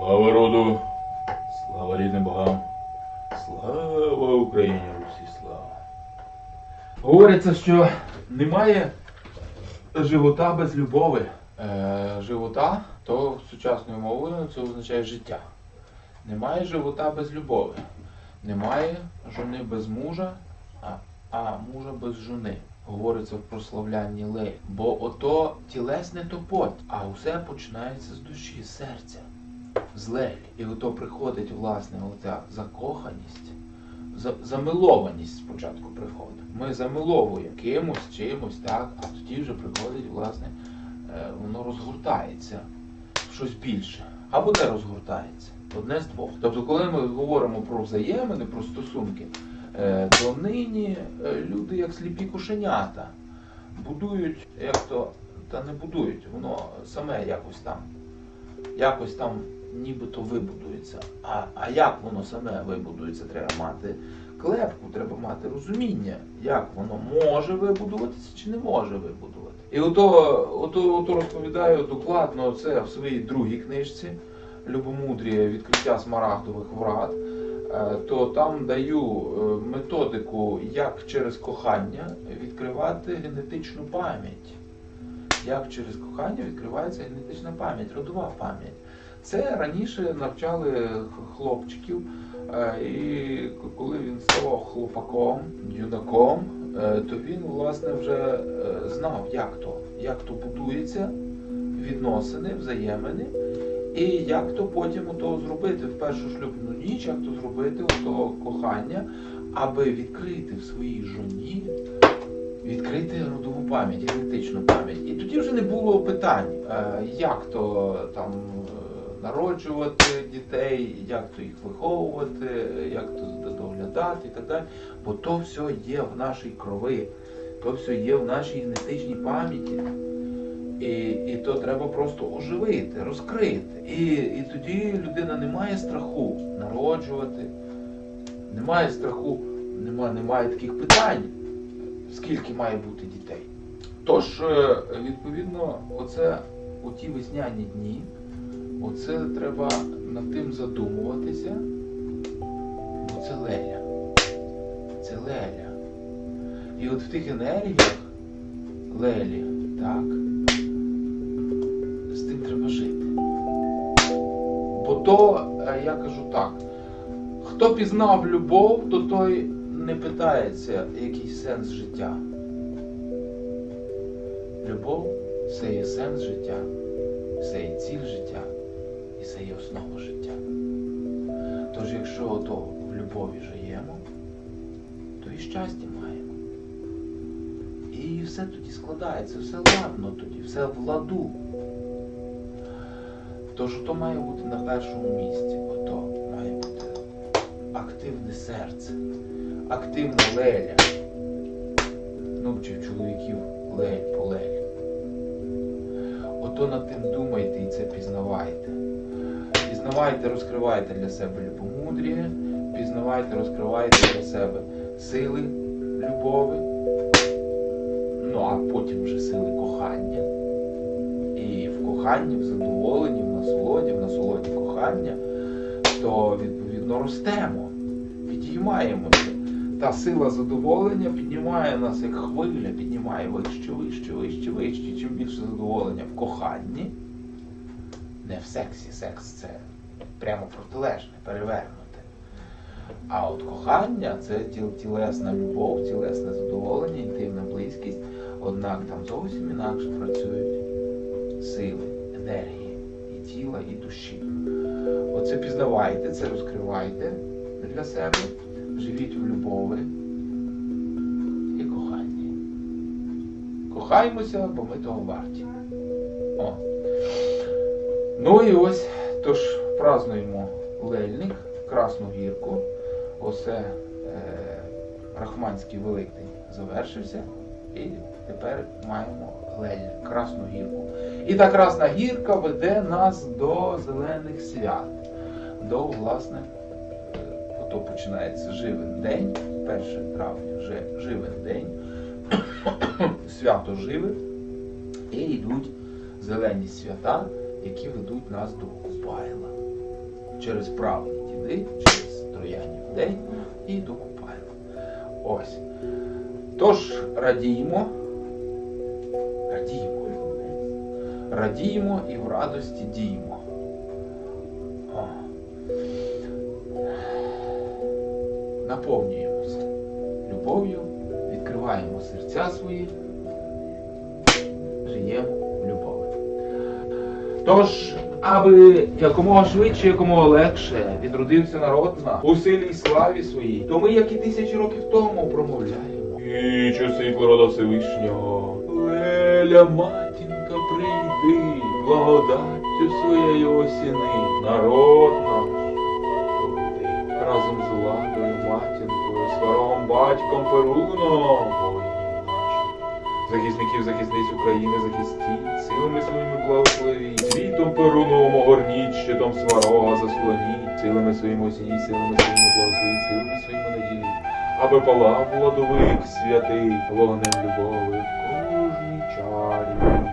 Слава роду, слава рідним богам, слава Україні, Русі, слава. Говориться, що немає живота без любові. Е, живота, то сучасною мовою це означає життя. Немає живота без любові. Немає жони без мужа, а, а мужа без жони. Говориться в прославлянні лей. Бо ото тілесне то пот, а усе починається з душі, з серця, з лелі. І ото приходить, власне, оця закоханість, замилованість спочатку приходить. Ми замиловуємо кимось, чимось, так, а тоді вже приходить, власне, е, воно розгортається в щось більше. Або де розгортається? Одне з двох. Тобто, коли ми говоримо про взаємини, про стосунки, е, то нині е, люди як сліпі кошенята будують, як то, та не будують, воно саме якось там, якось там нібито вибудується. А, а як воно саме вибудується, треба мати клепку, треба мати розуміння, як воно може вибудуватися чи не може вибудувати. І ото, ото, ото розповідаю докладно це в своїй другій книжці Любомудріє відкриття смарагдових врат. Е, То там даю е, методику, як через кохання відкривати генетичну пам'ять. Як через кохання відкривається генетична пам'ять, родова пам'ять. Це раніше навчали хлопчиків, е, і коли він ставав хлопаком, юнаком, е, то він власне вже е, знав, як то, як то будується відносини, взаємини, і як то потім ото зробити в першу шлюбну ніч, як то зробити ото кохання, аби відкрити в своїй жоні, відкрити родову пам'ять, генетичну пам'ять. І тоді вже не було питань, як то там народжувати дітей, як то їх виховувати, як то доглядати і так далі. Бо то все є в нашій крови, то все є в нашій генетичній пам'яті. І, і то треба просто оживити, розкрити. І, і тоді людина не має страху народжувати, немає страху, немає, немає таких питань, скільки має бути дітей. Тож, е, відповідно, оце у ті весняні дні, оце треба над тим задумуватися, бо це леля. Це леля. І от в тих енергіях лелі, так, з тим треба жити. Бо то, е, я кажу так, хто пізнав любов, то той не питається, який сенс життя. Любов це є сенс життя, це є ціль життя і це є основа життя. Тож, якщо ото в любові живемо, то і щастя маємо. І все тоді складається, все ладно тоді, все в ладу. Тож то має бути на першому місці, ото має бути активне серце, активна леля. Ну, чи в чоловіків лель по лель. Ото над тим думайте і це пізнавайте. Пізнавайте, розкривайте для себе любомудріє, пізнавайте, розкривайте для себе сили любові, ну а потім вже сили кохання. І в коханні, в задоволенні, в насолоді, в насолоді кохання, то відповідно ростемо, підіймаємося. Та сила задоволення піднімає нас як хвиля, піднімає вище, вище, вище, вище. Чим більше задоволення в коханні, не в сексі, секс це прямо протилежне, перевернуте. А от кохання це тіл- тілесна любов, тілесне задоволення, інтимна близькість. Однак там зовсім інакше працюють сили, енергії і тіла, і душі. Оце пізнавайте, це розкривайте для себе, живіть у любові і коханні. Кохаймося, бо ми того варті. О. Ну і ось, тож празднуємо Лельник, Красну гірку. Оце е, Рахманський Великдень завершився. І тепер маємо Лельник, Красну гірку. І та Красна гірка веде нас до зелених свят. До, власне, е, ото починається живен день, 1 травня вже живен день, свято живе, і йдуть зелені свята, які ведуть нас до Купайла. Через правні діди, через троянні людей і докупаємо. Ось. Тож радіємо. Радіємо. Радіємо і в радості діємо. О. Наповнюємося любов'ю, відкриваємо серця свої, живемо в любові. Тож, аби якомога швидше, якомога легше відродився народ на у силі і славі своїй, то ми, як і тисячі років тому, промовляємо. І часи рода Всевишнього, Леля, матінка, прийди, благодаттю своєю осіни, народ наш, разом з владою, матінкою, сварогом, батьком, Перуном. Захисників, захисниць України захистіть, силами своїми благословіть, світом перуновому огорніть, щитом сварога заслоніть, силами своїми осініть, силами своїми благословіть, силами своїми наділіть, аби палав владовик святий, вогнем любови в кожній чарі.